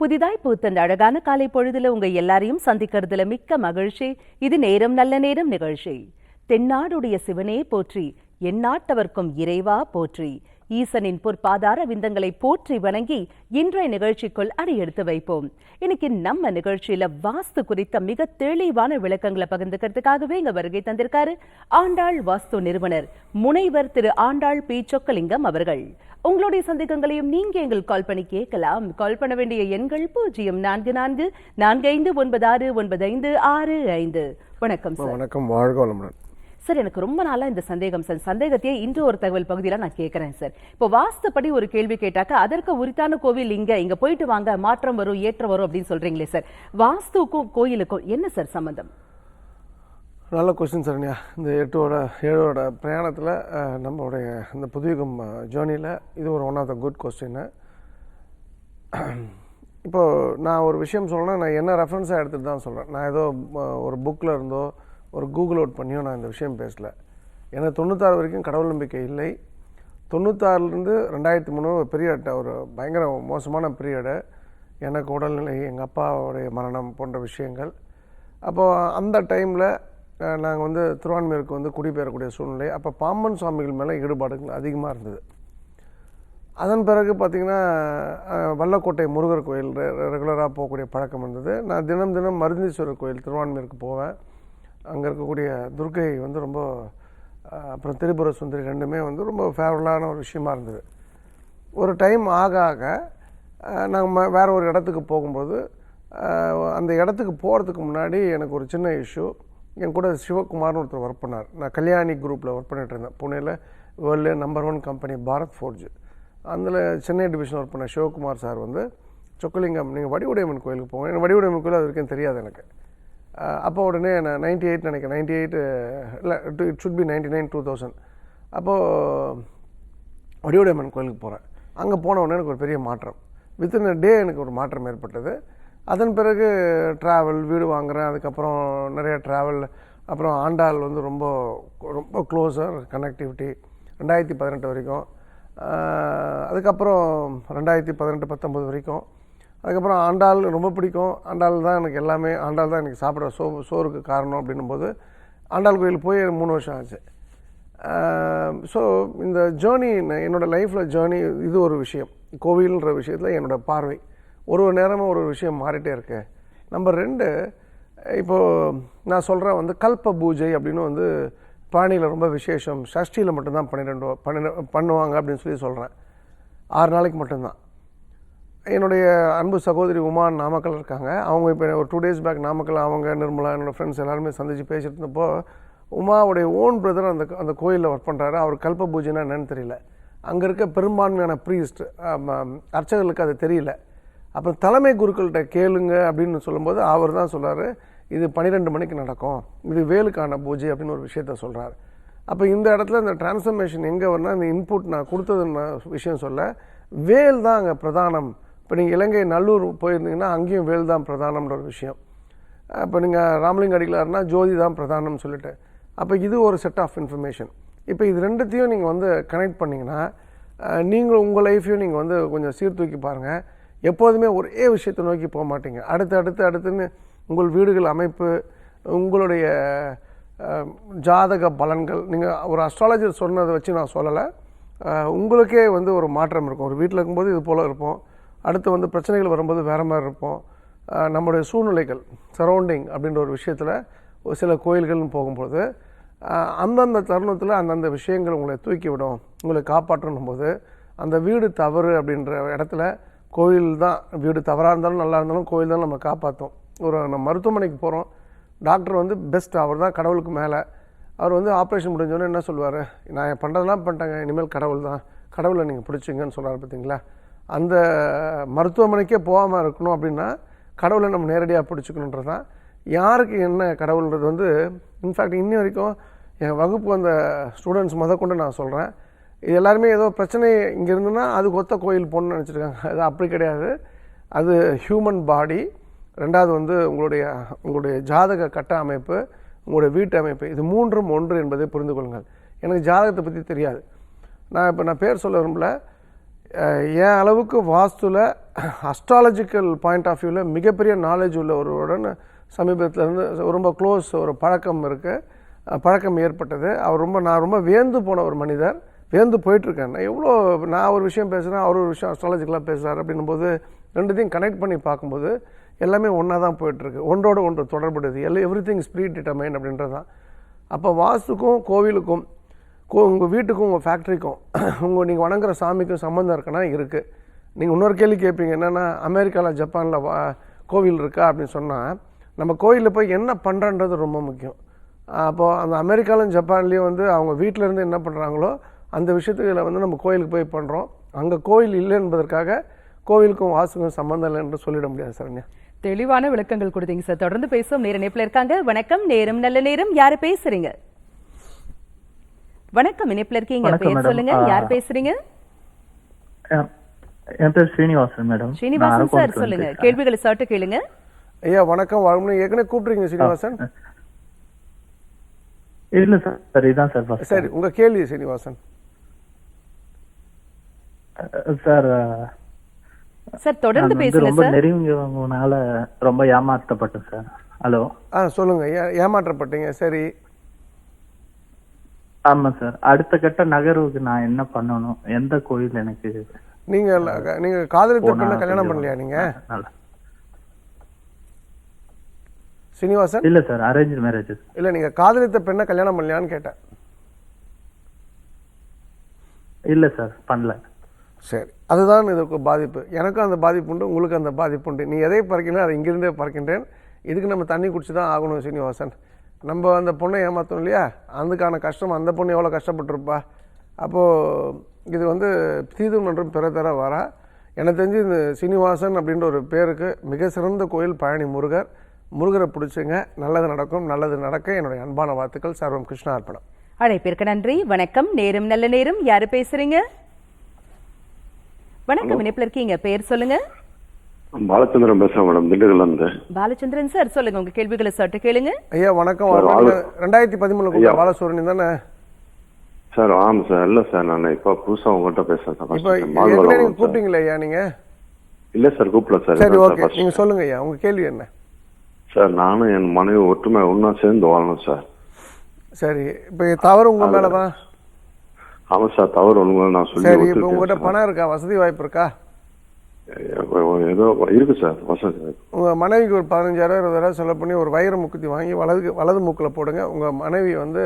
புதிதாய் பூத்த இந்த அழகான காலை பொழுதுல உங்க எல்லாரையும் சந்திக்கிறதுல மிக்க மகிழ்ச்சி. இது நேரம் நல்ல நேரம் நிகழ்ச்சி. தென்னாடுடைய சிவனே போற்றி எந்நாட்டவர்க்கும் இறைவா போற்றி. ஈசனின் பொற்பாதார விந்தங்களை போற்றி வணங்கி இன்றைய நிகழ்ச்சிக்குள் அடியெடுத்து வைப்போம். இன்னைக்கு நம்ம நிகழ்ச்சியில வாஸ்து குறித்த மிக தெளிவான விளக்கங்களை பகிர்ந்துக்கிறதுக்காகவே இங்க வருகை தந்திருக்காரு ஆண்டாள் வாஸ்து நிறுவனர் முனைவர் திரு ஆண்டாள் பி. சொக்கலிங்கம் அவர்கள். உங்களுடைய சந்தேகங்களையும் நீங்க எங்கள் கால் பண்ணி கேட்கலாம். கால் பண்ண வேண்டிய எண்கள் பூஜ்ஜியம் நான்கு நான்கு நான்கு ஐந்து ஒன்பது ஆறு ஒன்பது ஐந்து ஆறு ஐந்து. வணக்கம் சார். வணக்கம். வாழ்க வளமுடன். சார் எனக்கு ரொம்ப நாளாக இந்த சந்தேகம் சார். சந்தேகத்தையே இன்று ஒரு தகவல் பகுதியில் நான் கேட்குறேன் சார். இப்போ வாஸ்துப்படி ஒரு கேள்வி கேட்டாக்க அதற்கு உரித்தான கோவில் இங்கே இங்கே போயிட்டு வாங்க மாற்றம் வரும் ஏற்றம் வரும் அப்படின்னு சொல்கிறீங்களே சார். வாஸ்துக்கும் கோயிலுக்கும் என்ன சார் சம்பந்தம்? நல்ல கொஸ்டின் சரண்யா இந்த எட்டோட ஏழோட பிரயாணத்தில் நம்மளுடைய இந்த புதுயுகம் ஜேர்னியில் இது ஒரு ஒன் ஆஃப் த குட் கொஸ்டின்னு இப்போது நான் ஒரு விஷயம் சொல்லணும்னா நான் என்ன ரெஃபரன்ஸாக எடுத்துகிட்டு தான் சொல்கிறேன் நான் ஏதோ ஒரு புக்கில் இருந்தோ ஒரு கூகுள் அவுட் பண்ணியும் நான் இந்த விஷயம் பேசலை. எனக்கு தொண்ணூத்தாறு வரைக்கும் கடவுள் நம்பிக்கை இல்லை. தொண்ணூத்தாறுலேருந்து ரெண்டாயிரத்தி மூணு ஒரு பெரிய ஒரு பயங்கர மோசமான பீரியடு எனக்கு உடல்நிலை எங்கள் அப்பாவுடைய மரணம் போன்ற விஷயங்கள். அப்போது அந்த டைமில் நாங்கள் வந்து திருவான்மையூருக்கு வந்து குடிபெயரக்கூடிய சூழ்நிலை. அப்போ பாம்பன் சுவாமிகள் மேலே ஈடுபாடுகள் அதிகமாக இருந்தது. அதன் பிறகு பார்த்திங்கன்னா வல்லக்கோட்டை முருகர் கோயில் ரெகுலராக போகக்கூடிய பழக்கம் இருந்தது. நான் தினம் தினம் மருந்தீஸ்வரர் கோயில் திருவான்மையூருக்கு போவேன். அங்கே இருக்கக்கூடிய துர்க்கை வந்து ரொம்ப அப்புறம் திரிபுர சுந்தரி ரெண்டுமே வந்து ரொம்ப ஃபேவரலான ஒரு விஷயமா இருந்தது. ஒரு டைம் ஆக ஆக நம்ம வேறு ஒரு இடத்துக்கு போகும்போது அந்த இடத்துக்கு போகிறதுக்கு முன்னாடி எனக்கு ஒரு சின்ன இஷ்யூ என் கூட சிவகுமார்னு ஒருத்தர் ஒர்க் பண்ணார். நான் கல்யாணி குரூப்பில் ஒர்க் பண்ணிகிட்டு இருந்தேன். புனேயில் world number one company Bharat Forge அதில் சென்னை டிவிஷன் ஒர்க் பண்ண சிவகுமார் சார் வந்து சொக்கலிங்கம் நீங்கள் வடிவுடையம்மன் கோயிலுக்கு போங்க. எனக்கு வடிவுடையம்மன் கோயில் அது வரைக்கும் தெரியாது எனக்கு. அப்போ உடனே நான் நைன்டி எயிட் நினைக்கிறேன். நைன்டி எயிட் இல்லை it should be ninety nine two thousand அப்போது வடிவுடையம்மன் கோயிலுக்கு போகிறேன் அங்கே போன உடனே எனக்கு ஒரு பெரிய மாற்றம். வித்தின் அ டே எனக்கு ஒரு மாற்றம் ஏற்பட்டது. அதன் பிறகு ட்ராவல் வீடு வாங்குறேன். அதுக்கப்புறம் நிறைய ட்ராவல் அப்புறம் ஆண்டாள் வந்து ரொம்ப ரொம்ப க்ளோஸர் கனெக்டிவிட்டி ரெண்டாயிரத்தி பதினெட்டு வரைக்கும். அதுக்கப்புறம் ரெண்டாயிரத்தி பதினெட்டு பத்தொம்பது வரைக்கும். அதுக்கப்புறம் ஆண்டாள் ரொம்ப பிடிக்கும். ஆண்டாள் தான் எனக்கு எல்லாமே. ஆண்டாள் தான் எனக்கு சாப்பிட்ற சோ சோறுக்கு காரணம் அப்படின்னும் போது ஆண்டாள் கோயில் போய் மூணு வருஷம் ஆச்சு. ஸோ இந்த ஜேர்னி என்னோட லைஃப்பில் ஜேர்னி இது ஒரு விஷயம். கோவில்ன்ற விஷயத்தில் என்னோட பார்வை. ஒரு ஒரு நேரமும் ஒரு ஒரு விஷயம் மாறிட்டே இருக்கு. நம்பர் ரெண்டு இப்போது நான் சொல்கிறேன் வந்து கல்ப பூஜை அப்படின்னு வந்து பாணியில் ரொம்ப விசேஷம். சஷ்டியில் மட்டும்தான் பன்னிரெண்டு பன்னிரெண்டு பண்ணுவாங்க அப்படின்னு சொல்லி சொல்கிறேன் ஆறு நாளைக்கு மட்டும்தான். என்னுடைய அன்பு சகோதரி உமா நாமக்கல் இருக்காங்க. அவங்க இப்போ ஒரு டூ டேஸ் பேக் நாமக்கல் அவங்க நிர்மலா என்னோடய ஃப்ரெண்ட்ஸ் எல்லாருமே சந்திச்சு பேசிட்டு இருந்தப்போ உமாவுடைய ஓன் பிரதர் அந்த அந்த கோயிலில் ஒர்க் பண்ணுறாரு அவர் கல்ப பூஜைனா என்னன்னு தெரியல. அங்கே இருக்க பெரும்பான்மையான ப்ரீஸ்ட் அர்ச்சகர்களுக்கு அது தெரியல. அப்புறம் தலைமை குருக்கள்கிட்ட கேளுங்க அப்படின்னு சொல்லும்போது அவர் தான் சொல்கிறாரு இது பன்னிரெண்டு மணிக்கு நடக்கும். இது வேலுக்கான பூஜை அப்படின்னு ஒரு விஷயத்த சொல்கிறார் அப்போ இந்த இடத்துல இந்த டிரான்ஸ்ஃபர்மேஷன் எங்கே வரணும் இந்த இன்புட் நான் கொடுத்தது விஷயம் சொல்ல வேல் தான் அங்கே பிரதானம். இப்போ நீங்கள் இலங்கை நல்லூர் போயிருந்தீங்கன்னா அங்கேயும் வேல் தான் பிரதானம்ன்ற ஒரு விஷயம். இப்போ நீங்கள் ராமலிங்க அடிகளார்னா ஜோதி தான் பிரதானம்னு சொல்லிட்டு. அப்போ இது ஒரு செட் ஆஃப் இன்ஃபர்மேஷன் இப்போ இது ரெண்டுத்தையும் நீங்கள் வந்து கனெக்ட் பண்ணிங்கன்னா நீங்கள் உங்கள் லைஃப்பையும் நீங்கள் வந்து கொஞ்சம் சீர்தூக்கி பாருங்கள் எப்போதுமே ஒரே விஷயத்தை நோக்கி போக மாட்டீங்க. அடுத்து அடுத்து அடுத்துன்னு உங்கள் வீடுகள் அமைப்பு உங்களுடைய ஜாதக பலன்கள். நீங்கள் ஒரு அஸ்ட்ராலஜர் சொன்னதை வச்சு நான் சொல்லலை. உங்களுக்கே வந்து ஒரு மாற்றம் இருக்கும். ஒரு வீட்டில் இருக்கும்போது இது போல் இருப்போம். அடுத்து வந்து பிரச்சனைகள் வரும்போது வேறு மாதிரி இருப்போம். நம்முடைய சூழ்நிலைகள் சரௌண்டிங் அப்படின்ற ஒரு விஷயத்தில் ஒரு சில கோயில்கள்னு போகும்போது அந்தந்த தருணத்தில் அந்தந்த விஷயங்கள் உங்களை தூக்கி விடும் உங்களை காப்பாற்றணும் போது அந்த வீடு தவறு அப்படின்ற இடத்துல கோயில் தான் வீடு தவறாக இருந்தாலும் நல்லா இருந்தாலும் கோயில் தான் நம்ம காப்பாற்றும் ஒரு நம்ம மருத்துவமனைக்கு போகிறோம் டாக்டர் வந்து பெஸ்ட் அவர் தான் கடவுளுக்கு மேலே. அவர் வந்து ஆப்ரேஷன் முடிஞ்சோடனே என்ன சொல்லுவார்? நான் பண்ணுறதெல்லாம் பண்ணிட்டேங்க இனிமேல் கடவுள் தான். கடவுளை நீங்கள் பிடிச்சிங்கன்னு சொல்கிறார் பார்த்தீங்களா அந்த மருத்துவமனைக்கே போகாமல் இருக்கணும் அப்படின்னா கடவுளை நம்ம நேரடியாக பிடிச்சிக்கணுன்றது தான் யாருக்கு என்ன கடவுள்ன்றது வந்து இன்ஃபேக்ட் இன்னி வரைக்கும் என் வகுப்பு வந்த ஸ்டூடெண்ட்ஸ் முத கொண்டு நான் சொல்கிறேன் இது எல்லாருமே ஏதோ பிரச்சனை இங்கே இருந்துன்னா அதுக்கு ஒத்த கோயில் போகணும்னு நினச்சிருக்காங்க. அது அப்படி கிடையாது. அது ஹியூமன் பாடி ரெண்டாவது வந்து உங்களுடைய உங்களுடைய ஜாதக கட்ட அமைப்பு உங்களுடைய வீட்டு அமைப்பு. இது மூன்றும் ஒன்று என்பதை புரிந்து கொள்ளுங்கள். எனக்கு ஜாதகத்தை பற்றி தெரியாது. நான் இப்போ நான் பேர் சொல்ல விரும்பல. என் அளவுக்கு வாஸ்துவில் அஸ்ட்ராலஜிக்கல் பாயிண்ட் ஆஃப் வியூவில் மிகப்பெரிய நாலேஜ் உள்ள ஒருவருடன் சமீபத்தில் இருந்து ரொம்ப க்ளோஸ் ஒரு பழக்கம் இருக்குது பழக்கம் ஏற்பட்டது. அவர் ரொம்ப நான் ரொம்ப வேந்து போன ஒரு மனிதர். வேந்து போயிட்டுருக்கேன். நான் எவ்வளோ நான் ஒரு விஷயம் பேசுகிறேன் அவர் ஒரு விஷயம் அஸ்ட்ராலஜிக்கலாக பேசுகிறார் அப்படின்னும் போது ரெண்டுத்தையும் கனெக்ட் பண்ணி பார்க்கும்போது எல்லாமே ஒன்றா தான் போயிட்டுருக்கு. ஒன்றோட ஒன்று தொடர்புடையது. எல்லாம் எவ்ரி திங் ஸ்பிரிட் டிட்டமைன் அப்படின்றது தான் அப்போ வாஸ்துக்கும் கோவிலுக்கும் உங்கள் வீட்டுக்கும் உங்கள் ஃபேக்ட்ரிக்கும் உங்கள் நீங்கள் வணங்குற சாமிக்கும் சம்மந்தம் இருக்குன்னா இருக்குது நீங்கள் இன்னொரு கேள்வி கேட்பீங்க என்னென்னா அமெரிக்காவில் ஜப்பானில் வா கோவில் இருக்கா அப்படின்னு சொன்னால் நம்ம கோயிலில் போய் என்ன பண்ணுறன்றது ரொம்ப முக்கியம். அப்போது அந்த அமெரிக்காலும் ஜப்பான்லேயும் வந்து அவங்க வீட்டில் இருந்து என்ன பண்ணுறாங்களோ அந்த விஷயத்துக்களை வந்து நம்ம கோயிலுக்கு போய் பண்ணுறோம் அங்கே கோயில் இல்லை என்பதற்காக கோவிலுக்கும் வாசுக்கும் சம்மந்தம் இல்லை என்று சொல்லிட முடியாது சரண்யா. தெளிவான விளக்கங்கள் கொடுத்தீங்க சார். தொடர்ந்து பேசும் நேர இணைப்புல இருக்காங்க. வணக்கம். நேரம் நல்ல நேரம். யார் பேசுகிறீங்க வணக்கம் இணைப்புல இருக்கீங்க. வணக்கம் பேர். சொல்லுங்க. யார் பேசுறீங்க? என் பேர் ஸ்ரீனிவாசன் மேடம். ஸ்ரீனிவாசன் சார் சொல்லுங்க. கேள்விகளை சாட்டு கேளுங்க. ஐயா வணக்கம். வாழ்க்கை ஏற்கனவே கூப்பிட்றீங்க சீனிவாசன் இல்ல சார். சார் இதான் சார். சரி உங்கள் கேள்வி அஹ், சார் சார் தொடர்ந்து பேசுங்க ரொம்ப நெருங்கியவங்கனால ரொம்ப ஏமாற்றப்பட்டேன் சார். ஹலோ. ஆ சொல்லுங்க. ஏமாற்றப்பட்டீங்க. சரி. ஆமா சார். அடுத்த கட்ட நகர்வுக்கு நான் என்ன பண்ணணும்? எந்த கோயில் எனக்கு நீங்க நீங்க காதலித்த பெண்ணை கல்யாணம் பண்ணலையா நீங்க. சீனிவாசன்? இல்ல சார் அரேஞ்ச் மேரேஜ் இல்ல நீங்க காதலித்த பெண்ணை கல்யாணம் பண்ணலையான்னு கேட்டேன். இல்ல சார் பண்ணல. சரி அதுதான் இதுக்கு பாதிப்பு. எனக்கும் அந்த பாதிப்பு உண்டு உங்களுக்கு அந்த பாதிப்பு உண்டு. நீ எதை பறக்கினா அதை இங்கிருந்தே பறக்கின்றேன். இதுக்கு நம்ம தண்ணி குடிச்சு தான் ஆகணும் சீனிவாசன். நம்ம அந்த பொண்ணை ஏமாத்தோம் இல்லையா? அதுக்கான கஷ்டம் அந்த பொண்ணு எவ்வளோ கஷ்டப்பட்டிருப்பா? அப்போது இது வந்து தீது மற்றும் பிற தர வரா. எனக்கு தெரிஞ்சு இந்த சீனிவாசன் அப்படின்ற ஒரு பேருக்கு மிக சிறந்த கோயில் பழனி முருகர். முருகரை பிடிச்சுங்க. நல்லது நடக்கும் நல்லது நடக்க. என்னுடைய அன்பான வாழ்த்துக்கள். சர்வம் கிருஷ்ணா அர்ப்பணம். அழைப்பிற்கு நன்றி. வணக்கம். நேரம் நல்ல நேரம். யாரு பேசுறீங்க? வணக்கம். இணைப்புல இருக்கீங்க. பேர் சொல்லுங்க. பாலச்சந்திரன் பேசுறேன் மேடம். திண்டுக்கல்ல இருந்து. பாலச்சந்திரன் சார் சொல்லுங்க உங்க கேள்விகளை சற்று கேளுங்க. ஐயா வணக்கம். ரெண்டாயிரத்தி பதிமூணுல ஐயா. கூட தானே? சார் ஆமா சார். இல்ல சார் நான் இப்ப புதுசா உங்ககிட்ட பேசுறேன் சார். இப்போ first time. மால்வரம் ஏற்கனவே நீங்க சார். கூப்பிட்டீங்களா ஐயா நீங்க? இல்ல சார் கூப்பிடல சார். சரி ஓகே. நீங்க சொல்லுங்க ஐயா. உங்க கேள்வி என்ன? சார் நானும் என் மனைவி ஒற்றுமை ஒண்ணா சேர்ந்து வாழணும் சார். சரி. இப்போ தவறு உங்க மேலதான்? ஆமா சார் தவறு ஒண்ணு நான் சொல்லி சரி இப்போ உங்ககிட்ட. பணம் இருக்கா? வசதி வாய்ப்பு இருக்கா? ஏதோ இருக்கு சார் வசதி உங்க மனைவிக்கு ஒரு பதினஞ்சாயிரம் இருபதாயிரம் செலவு பண்ணி ஒரு வைர முக்குத்தி வாங்கி வலது வலது மூக்கில் போடுங்க. உங்க மனைவி வந்து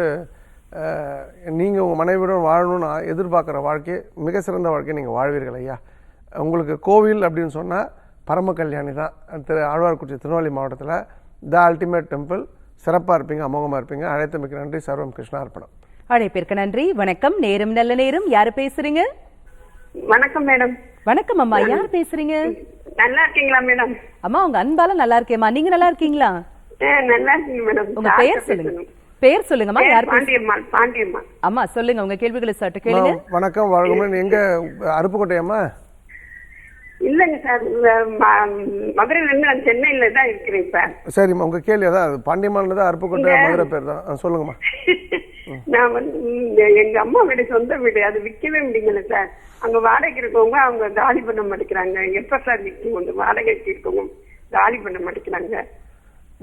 அஹ், நீங்க உங்க மனைவியுடன் வாழணும்னு எதிர்பார்க்குற வாழ்க்கை மிக சிறந்த வாழ்க்கையை நீங்க வாழ்வீர்கள் ஐயா. உங்களுக்கு கோவில் அப்படின்னு சொன்னா பரம கல்யாணி தான். திரு ஆழ்வார்குறிச்சி திருநெல்வேலி மாவட்டத்தில் த அல்டிமேட் டெம்பிள் சிறப்பாக இருப்பீங்க அமோகமாக இருப்பீங்க. அழைத்தமைக்கு நன்றி. சர்வம் கிருஷ்ணா அர்ப்பணம். அழைப்பிற்கு நன்றி. வணக்கம். நேரம் நல்ல நேரம். யாரு பேசுறீங்க? வணக்கம் மேடம். வணக்கம் அம்மா யார் பேசுறீங்க? நல்லா இருக்கீங்களா மேடம்? அம்மா உங்க அன்பால நல்லா இருக்கேம்மா நீங்க நல்லா இருக்கீங்களா நல்லா இருக்கீங்க மேடம். உங்க பெயர் சொல்லுங்க. பெயர் சொல்லுங்கம்மா யார் பேச பாண்டியம்மாள் பாண்டியம்மாள் அம்மா சொல்லுங்க உங்க கேள்விகளை சற்று கேளுங்க. வணக்கம் வாழ்கமன் எங்க அருப்புக்கோட்டையம்மா? இல்லைங்க சார். மதுரையில இருந்து நான் சென்னையில தான் இருக்கிறேன் இப்ப சரிம்மா உங்க கேள்வி அதான் அது. பாண்டியமானது அருப்புக்கோட்டை மதுரை பேர் தான். சொல்லுங்கம்மா. நான் வந்து எங்க அம்மா வீடு சொந்த வீடு. அது விற்கவே முடியல சார். அங்க வாடகைக்கு இருக்கவங்க அவங்க காலி பண்ண மாட்டேங்கிறாங்க. எப்ப சார் வந்து வாடகைக்கு இருக்கவங்க காலி பண்ண மாட்டேங்கிறாங்க.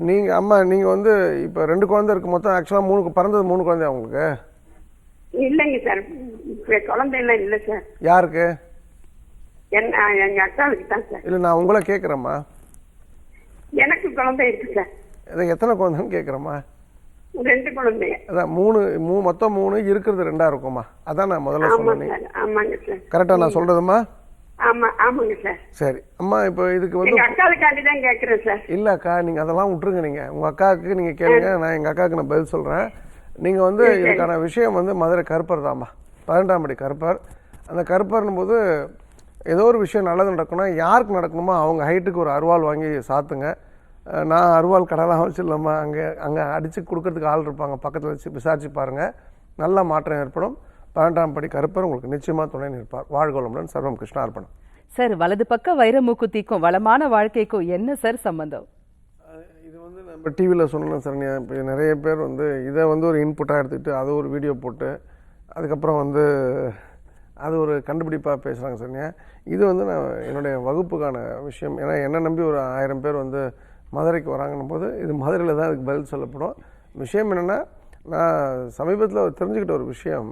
நீங்க அம்மா நீங்க வந்து இப்ப ரெண்டு குழந்தை இருக்கு மொத்தம். ஆக்சுவலா மூணு பிறந்தது மூணு குழந்தையா உங்களுக்கு? இல்லைங்க சார். இப்ப குழந்தையெல்லாம் இல்லை சார். யாருக்கு? என்ன எங்க அக்காவுக்கு தான் சார். இல்ல நான் உங்களை கேட்குறேம்மா எனக்கு குழந்தை இருக்கு சார். எத்தனை குழந்தைன்னு கேட்குறேம்மா ரெண்டு குழந்தைங்க. அதான் மூணு மூ மொத்தம் மூணு இருக்கிறது ரெண்டா இருக்கும்மா அதான் நான் முதல்ல சொன்னேன். ஆமாங்க சார். கரெக்டா நான் சொல்றதும்மா ஆமா ஆமாங்க சார். சரி அம்மா இப்போ இதுக்கு வந்து அக்காவுக்காண்டி தான் கேக்குறேன் சார். இல்ல அக்கா நீங்க அதெல்லாம் விட்டுருங்க நீங்க. உங்க அக்காவுக்கு நீங்க கேளுங்க நான் எங்க அக்காவுக்கு நான் பதில் சொல்றேன். நீங்க வந்து இதுக்கான விஷயம் வந்து மதுரை கருப்பர் தாம்மா பதினெட்டாம் படி கருப்பர். அந்த கருப்பர்னும் போது ஏதோ ஒரு விஷயம் நல்லது நடக்கணும்னா யாருக்கு நடக்கணுமோ அவங்க ஹைட்டுக்கு ஒரு அருவாள் வாங்கி சாத்துங்க. நான் அருவாள் கடலாம் வச்சிடலாமா அங்கே அங்கே அடித்து கொடுக்கறதுக்கு ஆள் இருப்பாங்க. பக்கத்தில் வச்சு விசாரிச்சு பாருங்க. நல்ல மாற்றம் ஏற்படும். பதினெட்டாம் படி கருப்பர் உங்களுக்கு நிச்சயமாக துணை நிற்பார். வாழ்கோளமுடன் சர்வம் கிருஷ்ணா அர்ப்பணம் சார் வலது பக்க வைர மூக்குத்திக்கும் வளமான வாழ்க்கைக்கும் என்ன சார் சம்பந்தம்? இது வந்து நம்ம டிவியில் சொல்லணும் சார். இப்போ நிறைய பேர் வந்து இதை வந்து ஒரு இன்புட்டாக எடுத்துக்கிட்டு அதை ஒரு வீடியோ போட்டு அதுக்கப்புறம் வந்து அது ஒரு கண்டுபிடிப்பாக பேசுகிறாங்க சொன்னீங்க இது வந்து நான் என்னுடைய வகுப்புக்கான விஷயம். ஏன்னா என்னை நம்பி ஒரு ஆயிரம் பேர் வந்து மதுரைக்கு வராங்கன்னும் போது இது மதுரையில் தான் அதுக்கு பதில் சொல்லப்படும். விஷயம் என்னென்னா நான் சமீபத்தில் தெரிஞ்சுக்கிட்ட ஒரு விஷயம்.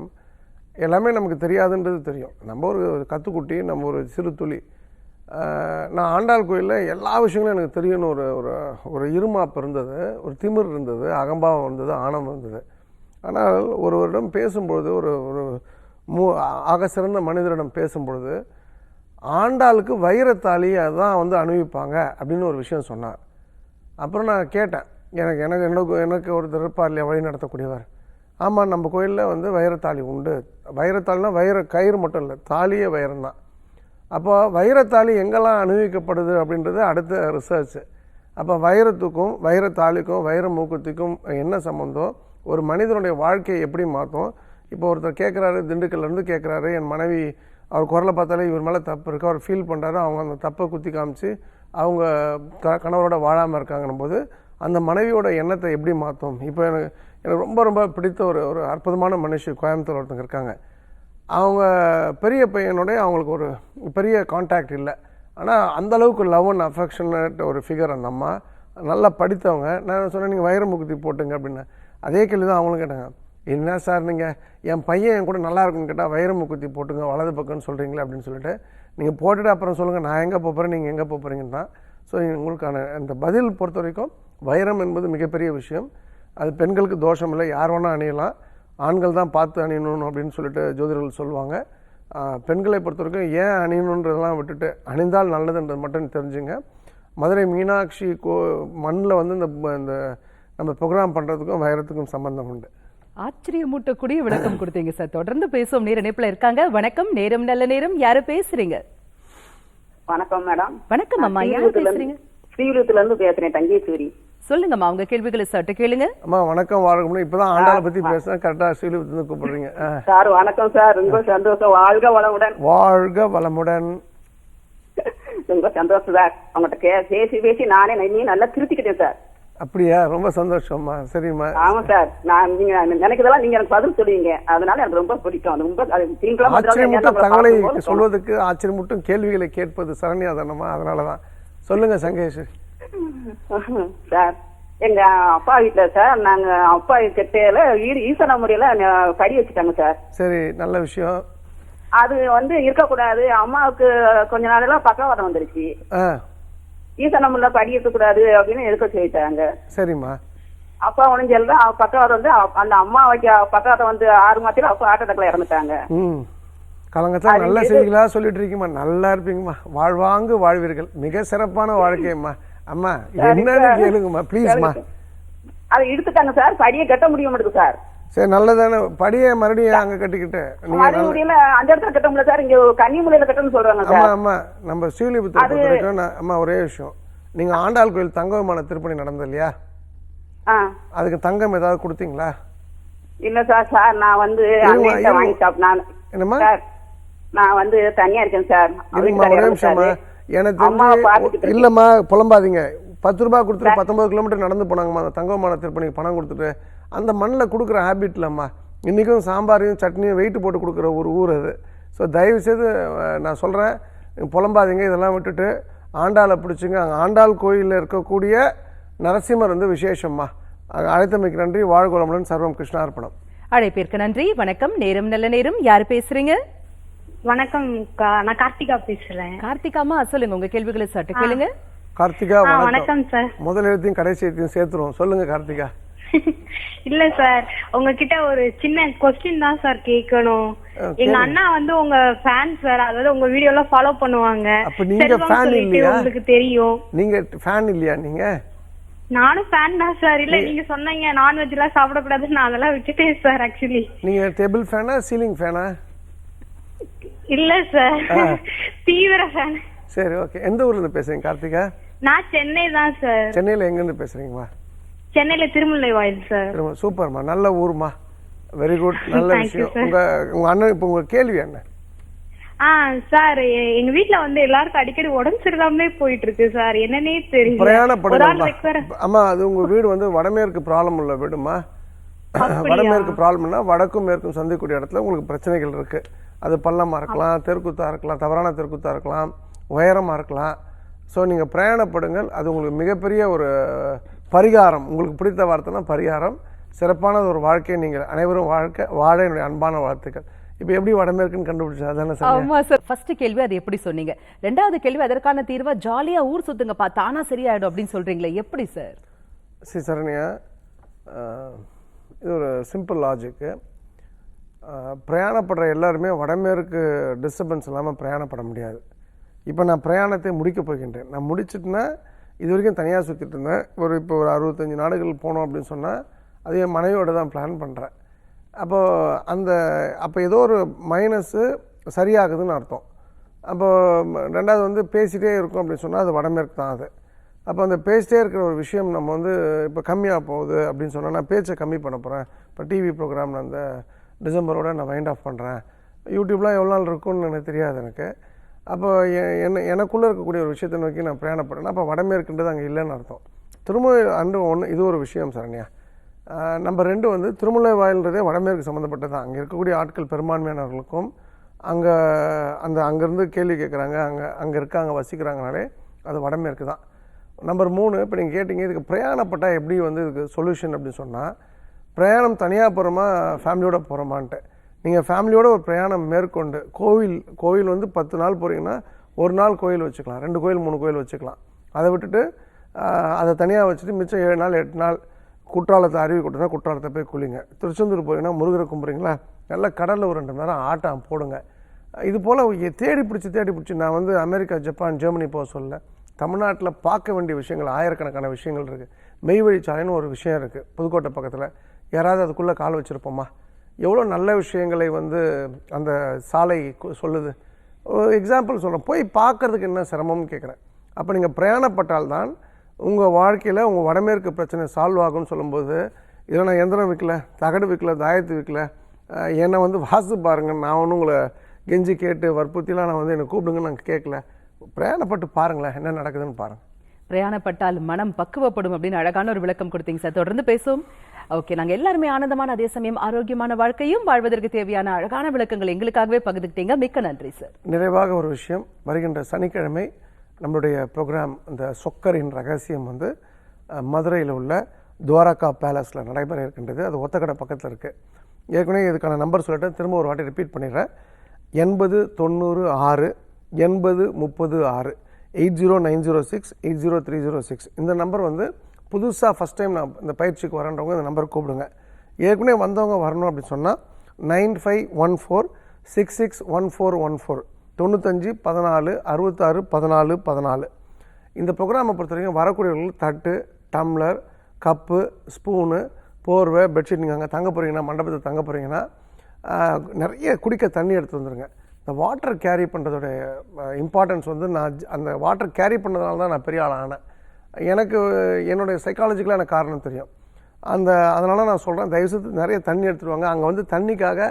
எல்லாமே நமக்கு தெரியாதுன்றது தெரியும். நம்ம ஒரு கத்துக்குட்டி நம்ம ஒரு சிறு துளி. நான் ஆண்டாள் கோயிலில் எல்லா விஷயங்களும் எனக்கு தெரியும்னு ஒரு ஒரு ஒரு இருமாப்பு இருந்தது. ஒரு திமிர் இருந்தது. அகம்பாவம் இருந்தது. ஆணவம் இருந்தது. ஆனால் ஒருவரிடம் பேசும்பொழுது ஒரு ஒரு மூ ஆக சிறந்த மனிதரிடம் பேசும்பொழுது ஆண்டாளுக்கு வைரத்தாலி அதான் வந்து அணிவிப்பாங்க அப்படின்னு ஒரு விஷயம் சொன்னார். அப்புறம் நான் கேட்டேன் எனக்கு எனக்கு எனக்கு எனக்கு ஒருத்தர் இருப்பார் வழி நடத்தக்கூடியவர். ஆமாம் நம்ம கோயிலில் வந்து வைரத்தாலி உண்டு. வைரத்தாலினா வைர கயிறு மட்டும் இல்லை தாலியே வைரம் தான். அப்போ வைரத்தாலி எங்கெல்லாம் அணிவிக்கப்படுது அப்படின்றது அடுத்த ரிசர்ச்சு அப்போ வைரத்துக்கும் வைரத்தாலிக்கும் வைர மூக்கத்துக்கும் என்ன சம்மந்தம் ஒரு மனிதனுடைய வாழ்க்கையை எப்படி மாற்றும் இப்போ ஒருத்தர் கேட்குறாரு திண்டுக்கல்லேருந்து கேட்குறாரு என் மனைவி அவர் குரலை பார்த்தாலே இவர் மேலே தப்பு இருக்குது அவர் ஃபீல் பண்ணுறாரு அவங்க அந்த தப்பை குத்தி காமிச்சு அவங்க க கணவரோட வாழாமல் இருக்காங்கன்னும் போது அந்த மனைவியோட எண்ணத்தை எப்படி மாற்றும் இப்போ எனக்கு எனக்கு ரொம்ப ரொம்ப பிடித்த ஒரு ஒரு அற்புதமான மனுஷி கோயம்புத்தூர் ஒருத்தங்க இருக்காங்க. அவங்க பெரிய பையனுடைய அவங்களுக்கு ஒரு பெரிய காண்டாக்ட் இல்லை. ஆனால் அந்த அளவுக்கு லவ் அண்ட் அஃபெக்ஷனட் ஒரு ஃபிகர் அந்த அம்மா. நல்லா படித்தவங்க. நான் சொன்னேன் நீங்கள் வைரமுகுத்தி போட்டுங்க அப்படின்னு. அதே கேள்வி தான் அவங்களும் கேட்டாங்க. என்ன சார் நீங்கள் என் பையன் என் கூட நல்லா இருக்குன்னு கேட்டால் வைரமுகுத்தி போட்டுங்க வலது பக்கம்னு சொல்கிறீங்களே அப்படின்னு சொல்லிட்டு நீங்கள் போட்டுட்டு அப்புறம் சொல்லுங்கள் நான் எங்கே போகிறேன் நீங்கள் எங்கே போகிறீங்கன்னா தான். ஸோ உங்களுக்கான அந்த பதில் பொறுத்த வரைக்கும் வைரம் என்பது மிகப்பெரிய விஷயம். அது பெண்களுக்கு தோஷம் இல்லை யார் வேணால் அணியலாம். ஆண்கள் தான் பார்த்து அணியணும் அப்படின்னு சொல்லிட்டு ஜோதிடர்கள் சொல்லுவாங்க. பெண்களை பொறுத்த வரைக்கும் ஏன் அணியணுன்றதெல்லாம் விட்டுட்டு அணிந்தால் நல்லதுன்றது மட்டும் தெரிஞ்சுங்க. மதுரை மீனாட்சி கோ மண்ணில் வந்து இந்த இந்த நம்ம ப்ரோக்ராம் பண்ணுறதுக்கும் வைரத்துக்கும் சம்மந்தம் உண்டு. ஆச்சரியமூட்டக்கூடிய விளக்கம் கொடுத்தீங்க சார். தொடர்ந்து பேசுவோம். நேர இணைப்புல இருக்காங்க. வணக்கம். நேரம் நல்ல நேரம். யாரு பேசுறீங்க? வணக்கம் மேடம். வணக்கம் அம்மா. யாரு பேசுறீங்க? ஸ்ரீவிருத்துல இருந்து பேசுறேன் தங்கேஸ்வரி. சொல்லுங்கம்மா. உங்க கேள்விகளை சட்டு கேளுங்க. அம்மா வணக்கம். வாழ்க்கணும் இப்போ தான் ஆண்டாளை பற்றி பேசுகிறேன் கரெக்டாக ஸ்ரீலிபுத்திருந்து கூப்பிடுறீங்க. ஆ. சார் வணக்கம் சார். ரொம்ப சந்தோஷம். வாழ்க வளமுடன். வாழ்க வளமுடன். ரொம்ப சந்தோஷம் சார். அவங்ககிட்ட கே பேசி பேசி நானே நீ நல்லா திருத்திக்கிட்டேன் சார். அப்படியா? ரொம்ப சந்தோஷம்மா. சரிம்மா. ஆமா சார். நான் நீங்க நினைக்கிறதெல்லாம் நீங்க எனக்கு பதில் சொல்லுவீங்க. அதனால எனக்கு ரொம்ப பிடிக்கும். அது ரொம்ப ஆச்சரியமூட்டும் தகவலை சொல்வதற்கு ஆச்சரியமூட்டும் கேள்விகளை கேட்பது சரண்யா தானம்மா அதனால தான் சொல்லுங்க சங்கேஷ். சார் எங்க அப்பா வீட்டுல சார் நாங்க அப்பா கெட்டையில ஈசன முறையில கடி வச்சுட்டாங்க சார். சரி நல்ல விஷயம். அது வந்து இருக்கக்கூடாது. அம்மாவுக்கு கொஞ்ச நாளெல்லாம் பக்கவாதம் வந்துருச்சு. ஆ ஈசனமுள்ள படி இருக்கக்கூடாது அப்படின்னு எடுக்க சொல்லிட்டாங்க. சரிம்மா. அப்பா உடஞ்சல் தான் பக்கவாதம் வந்து அந்த அம்மா வைக்க பக்கவாதம் வந்து ஆறு மாசத்துல அப்பா ஹார்ட் அட்டாக்ல இறந்துட்டாங்க. ம். கலங்கத்தா அது நல்ல செய்திகளா சொல்லிட்டு இருக்கீங்கம்மா நல்லா இருப்பீங்கம்மா. வாழ்வாங்கு வாழ்வீர்கள். மிக சிறப்பான வாழ்க்கையம்மா. அம்மா என்னன்னு. கேளுங்கம்மா. ப்ளீஸ்மா அதை இழுத்துட்டாங்க சார். படியை கட்ட முடிய மாட்டேங்குது சார். சரி நல்லதானே. படியை மறுபடியும் அங்க கட்டிக்கிட்டு. மறுபடியும் அந்த இடத்துல கட்ட முடியல சார். இங்க கன்னிமுலையில கட்டணும்னு சொல்றாங்க ஆமா ஆமா. நம்ம ஸ்ரீலிபுத்தூர் பொறுத்த வரைக்கும் அம்மா ஒரே விஷயம். நீங்க ஆண்டாள் கோயில் தங்க விமான திருப்பணி நடந்தது இல்லையா ஆ. அதுக்கு தங்கம் ஏதாவது கொடுத்தீங்களா? இல்ல சார் சார் நான் வந்து. வாங்கி சாப் நான் நான் வந்து தனியா இருக்கேன் சார். எனக்கு. இல்லம்மா புலம்பாதீங்க. பத்து ரூபாய் கொடுத்துட்டு பத்தொன்பது கிலோமீட்டர் நடந்து போனாங்கம்மா. அந்த தங்க விமான திருப்பணிக்கு பணம் கொடுத்துட்டு அந்த மண்ணில் கொடுக்குற ஹேபிட் இல்லைம்மா இன்றைக்கும் சாம்பாரையும் சட்னியும் வெயிட் போட்டு கொடுக்குற ஒரு ஊர் அது. ஸோ தயவு செய்து அஹ், நான் சொல்கிறேன் புலம்பாதீங்க இதெல்லாம் விட்டுட்டு ஆண்டாளை பிடிச்சிங்க. அங்கே ஆண்டாள் கோயிலில் இருக்கக்கூடிய நரசிம்மர் வந்து விசேஷம்மா. அழைத்தமைக்கு நன்றி. வாழ்குளமுடன் சர்வம் கிருஷ்ணார்ப்பணம் அழைப்பிற்கு நன்றி. வணக்கம். நேரம் நல்ல நேரம். யாரு பேசுறீங்க? வணக்கம் கா- நான் கார்த்திகா பேசுறேன். கார்த்திகாமா சொல்லுங்க. உங்க கேள்விகளை சட்டு கேளுங்க. கார்த்திகா வணக்கம். சார். முதல் எழுத்தையும் கடைசி எழுத்தையும் சேர்த்துருவோம். சொல்லுங்க கார்த்திகா. இல்ல சார் உங்ககிட்ட ஒரு சின்ன கொஸ்டின் தான் சார் கேட்கணும் எங்க அண்ணா வந்து உங்க ஃபேன் சார் அதாவது உங்க வீடியோ எல்லாம் ஃபாலோ பண்ணுவாங்க. அப்ப நீங்க சொல்லிட்டு இல்லையா? உங்களுக்கு தெரியும். நீங்க ஃபேன் இல்லையா நீங்க? நானும் ஃபேன் தான் சார். இல்ல நீங்க சொன்னீங்க நான்வெஜ் எல்லாம் சாப்பிடக்கூடாதுன்னு நான் அதெல்லாம் விட்டுட்டேன் சார் ஆக்சுவலி நீங்க டேபிள் ஃபேனா சீலிங் ஃபேனா இல்ல சார். தீவிர ஃபேன் சரி ஓகே எந்த ஊர்ல பேசுறீங்க கார்த்திகா? நான் சென்னை தான் சார் சென்னையில எங்க இருந்து பேசுறீங்கம்மா? சென்னையில திருமுல்லை வாயில் சார் திரும்ப சூப்பர்மா. நல்ல ஊர்மா. வெரி குட் நல்ல Thank you, விஷயம். sir. உங்க உங்க அண்ணன் இப்போ உங்க கேள்வி என்ன? ஆ சார் எ- எங்க வீட்ல வந்து எல்லாருக்கும் அடிக்கடி உடம்பு சரியில்லாமலே போயிட்டு இருக்கு சார் என்னன்னே தெரியல. ஒரு ஆள் பிரயாணப்படுங்கம்மா ரெக்வர ஆமா அது உங்க வீடு வந்து வடமேற்கு ப்ராப்ளம் உள்ள வீடுமா? வடமேற்கு ப்ராப்ளம்னா வடக்கும் மேற்கும் சந்திக்கக்கூடிய இடத்துல உங்களுக்கு பிரச்சனைகள் இருக்கு. அது பள்ளமாக இருக்கலாம் தெருக்குத்தாக இருக்கலாம் தவறான தெருக்குத்தாக இருக்கலாம் உயரமாக இருக்கலாம். ஸோ நீங்கள் பிரயாணப்படுங்கள். அது உங்களுக்கு மிகப்பெரிய ஒரு பரிகாரம். உங்களுக்கு பிடித்த வார்த்தைனா பரிகாரம். சிறப்பான ஒரு வாழ்க்கையை நீங்கள் அனைவரும் வாழ்க்கை வாழ என்னுடைய அன்பான வாழ்த்துக்கள். இப்போ எப்படி வடமேற்குன்னு கண்டுபிடிச்சா? அதானே சார் ஆமா சார். ஃபர்ஸ்ட் கேள்வி அது எப்படி சொன்னீங்க? ரெண்டாவது கேள்வி அதற்கான தீர்வா ஜாலியா ஊர் சுத்துங்கப்பா. தானா சரியாயிடும் அப்படின்னு சொல்றீங்களே. எப்படி சார்? ஸ்ரீ சரண்யா இது ஒரு சிம்பிள் லாஜிக்கு பிரயாணப்படுற எல்லாருமே வடமேற்கு டிஸ்டர்பன்ஸ் இல்லாமல் பிரயாணப்பட முடியாது. இப்போ நான் பிரயாணத்தை முடிக்க போகின்றேன். நான் முடிச்சிட்டுனா இது வரைக்கும் தனியாக சுற்றிட்டு இருந்தேன். ஒரு இப்போ ஒரு அறுபத்தஞ்சு நாடுகள் போனோம் அப்படின்னு சொன்னால் அது என் மனைவியோட தான் பிளான் பண்ணுறேன் அப்போது அந்த அப்போ ஏதோ ஒரு மைனஸ்ஸு சரியாகுதுன்னு அர்த்தம். அப்போ ரெண்டாவது வந்து பேசிகிட்டே இருக்கும் அப்படின்னு சொன்னால் அது வடமேற்கு தான் அது. அப்போ அந்த பேசிட்டே இருக்கிற ஒரு விஷயம் நம்ம வந்து இப்போ கம்மியாக போகுது அப்படின்னு சொன்னால் நான் பேச்சை கம்மி பண்ண போகிறேன் இப்போ டிவி ப்ரோக்ராம் நான் அந்த டிசம்பரோட நான் வைண்ட் ஆஃப் பண்ணுறேன் யூடியூப்லாம் எவ்வளோ நாள் இருக்கும்னு எனக்கு தெரியாது எனக்கு. அப்போ என்ன எனக்குள்ளே இருக்கக்கூடிய ஒரு விஷயத்தை நோக்கி நான் பிரயாணப்படுறேன். அப்போ வடமேற்குன்றது அங்கே இல்லைன்னு அர்த்தம். திருமலை அன்று ஒன்று இது ஒரு விஷயம் சரண்யா. நம்ம ரெண்டு வந்து திருமலை வாயில்ன்றதே வடமேற்கு சம்மந்தப்பட்டது தான். அங்கே இருக்கக்கூடிய ஆட்கள் பெரும்பான்மையானவர்களுக்கும் அங்கே அந்த அங்கேருந்து கேள்வி கேட்குறாங்க அங்கே அங்கே இருக்காங்க வசிக்கிறாங்கனாலே அது வடமேற்கு தான். நம்பர் மூணு இப்போ நீங்கள் கேட்டிங்க இதுக்கு பிரயாணப்பட்டால் எப்படி வந்து இதுக்கு சொல்யூஷன் அப்படின்னு சொன்னால் பிரயாணம் தனியாக போகிறோமா ஃபேமிலியோட போகிறோமான்ட்டு நீங்கள் ஃபேமிலியோட ஒரு பிரயாணம் மேற்கொண்டு கோவில் கோவில் வந்து பத்து நாள் போகிறீங்கன்னா ஒரு நாள் கோயில் வச்சுக்கலாம். ரெண்டு கோயில் மூணு கோயில் வச்சுக்கலாம். அதை விட்டுட்டு அதை தனியாக வச்சுட்டு மிச்சம் ஏழு நாள் எட்டு நாள் குற்றாலத்தை அருவி கொட்டினா குற்றாலத்தை போய் குளிங்க. திருச்செந்தூர் போகிறீங்கன்னா முருகரை கும்புறீங்களா நல்லா கடலில் ஒரு ரெண்டு மணி நேரம் ஆட்டம் போடுங்க. இது போல் தேடி பிடிச்சி தேடி பிடிச்சி நான் வந்து அமெரிக்கா ஜப்பான் ஜெர்மனி போக சொல்ல. தமிழ்நாட்டில் பார்க்க வேண்டிய விஷயங்கள் ஆயிரக்கணக்கான விஷயங்கள் இருக்குது மெய்வழிச்சாலைன்னு ஒரு விஷயம் இருக்குது புதுக்கோட்டை பக்கத்தில். யாராவது அதுக்குள்ளே கால் வச்சுருப்போமா? எவ்வளோ நல்ல விஷயங்களை வந்து அந்த சாலை சொல்லுது. ஒரு எக்ஸாம்பிள் சொல்கிறேன் போய் பார்க்கறதுக்கு என்ன சிரமம்னு கேட்குறேன் அப்போ நீங்கள் பிரயாணப்பட்டால்தான் உங்கள் வாழ்க்கையில் உங்கள் வடமேற்கு பிரச்சனை சால்வ் ஆகும்னு சொல்லும்போது இதில் நான் எந்திரம் விற்கல தகடு விற்கல தாயத்து விற்கல என்னை வந்து வாசு பாருங்கள் நான் ஒன்றும் உங்களை கெஞ்சி கேட்டு வற்புறுத்திலாம் நான் வந்து என்னை கூப்பிடுங்கன்னு நான் கேட்கல பிரயாணப்பட்டு பாருங்களேன் என்ன நடக்குதுன்னு பாருங்கள் பிரயாணப்பட்டால் மனம் பக்குவப்படும் அப்படின்னு அழகான ஒரு விளக்கம் கொடுத்தீங்க சார். தொடர்ந்து பேசுவோம். ஓகே நாங்க எல்லாருமே ஆனந்தமான அதே சமயம் ஆரோக்கியமான வாழ்க்கையும் வாழ்வதற்கு தேவையான அழகான விளக்கங்கள் எங்களுக்காகவே பகிர்ந்துக்கிட்டீங்க. மிக்க நன்றி சார் நிறைவாக ஒரு விஷயம். வருகின்ற சனிக்கிழமை நம்மளுடைய ப்ரோக்ராம் இந்த சொக்கரின் ரகசியம் வந்து மதுரையில் உள்ள துவாரகா பேலஸில் நடைபெற இருக்கின்றது. அது ஒத்தக்கடை பக்கத்தில் இருக்குது ஏற்கனவே இதுக்கான நம்பர் சொல்லிட்டு திரும்ப ஒரு வாட்டி ரிப்பீட் பண்ணிடுறேன். எண்பது தொண்ணூறு ஆறு எண்பது முப்பது ஆறு eight zero nine zero six eight zero three zero six. இந்த நம்பர் வந்து புதுசாக ஃபஸ்ட் டைம் நான் இந்த பயிற்சிக்கு வரேன்றவங்க இந்த நம்பர் கூப்பிடுங்க. ஏற்கனவே வந்தவங்க வரணும் அப்படின்னு சொன்னால் nine five one four six six one four one four தொண்ணூத்தஞ்சு பதினாலு அறுபத்தாறு பதினாலு பதினாலு. இந்த ப்ரோக்ராமை பொறுத்த வரைக்கும் வரக்கூடியவர்கள் தட்டு டம்ளர் கப்பு ஸ்பூனு போர்வை பெட்ஷீட் நீங்கள் அங்கே தங்க போகிறீங்கன்னா மண்டபத்தில் தங்க போகிறீங்கன்னா நிறைய குடிக்க தண்ணி எடுத்து வந்துடுங்க இந்த வாட்டர் கேரி பண்ணுறதோட இம்பார்ட்டன்ஸ் வந்து நான் ஜ- அந்த வாட்டர் கேரி பண்ணதுனால தான் நான் பெரிய ஆள் ஆனேன் எனக்கு என்னுடைய சைக்காலஜிக்கலான காரணம் தெரியும். அந்த அதனால் நான் சொல்கிறேன் தயவுசெய்து நிறைய தண்ணி எடுத்துட்டு வாங்க. அங்கே வந்து தண்ணிக்காக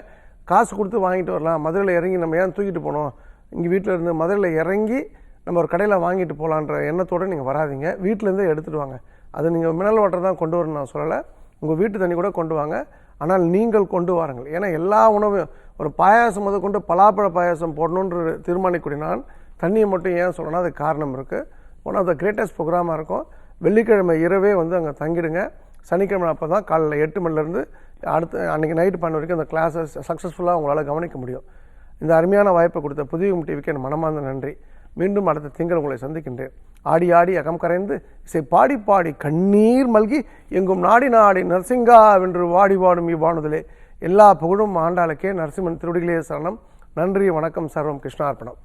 காசு கொடுத்து வாங்கிட்டு வரலாம். மதுரையில் இறங்கி நம்ம ஏன் தூக்கிட்டு போனோம்? இங்கே வீட்டில் இருந்து மதுரையில் இறங்கி நம்ம ஒரு கடையில் வாங்கிட்டு போகலான்ற எண்ணத்தோடு நீங்கள் வராதீங்க. வீட்டிலேருந்தே எடுத்துகிட்டு வாங்க. அது நீங்கள் மினரல் வாட்டர் தான் கொண்டு வரணும் நான் சொல்லலை. உங்கள் வீட்டு தண்ணி கூட கொண்டு வாங்க. ஆனால் நீங்கள் கொண்டு வாருங்கள். ஏன்னா எல்லா உணவும் ஒரு பாயாசம் முதல் கொண்டு பலாப்பழ பாயாசம் போடணுன்ற தீர்மானிக்கூடிய நான் தண்ணியை மட்டும் ஏன் சொல்லணும்னா அதுக்கு காரணம் இருக்குது ஒன் ஆஃப் த கிரேட்டஸ்ட் ப்ரோக்ராமாக இருக்கும். வெள்ளிக்கிழமை இரவே வந்து அங்கே தங்கிடுங்க. சனிக்கிழமை அப்போ தான் காலையில் எட்டு மணிலேருந்து அடுத்து அன்றைக்கி நைட்டு பண்ண வரைக்கும் அந்த கிளாஸஸ் சக்ஸஸ்ஃபுல்லாக உங்களால் கவனிக்க முடியும். இந்த அருமையான வாய்ப்பை கொடுத்த புதிய டிவிக்கு என் மனமார்ந்த நன்றி. மீண்டும் அடுத்த திங்கள் உங்களை சந்திக்கின்றேன். ஆடி ஆடி அகம் கரைந்து இசை பாடி பாடி கண்ணீர் மல்கி எங்கும் நாடி நாடி நரசிங்கா வென்று வாடி வாடும் இவ்வாணுதலே எல்லா புகழும் ஆண்டாளுக்கே நரசிம்மன் திருடிகளே சரணம். நன்றி வணக்கம் சர்வம் கிருஷ்ணார்ப்பணம்.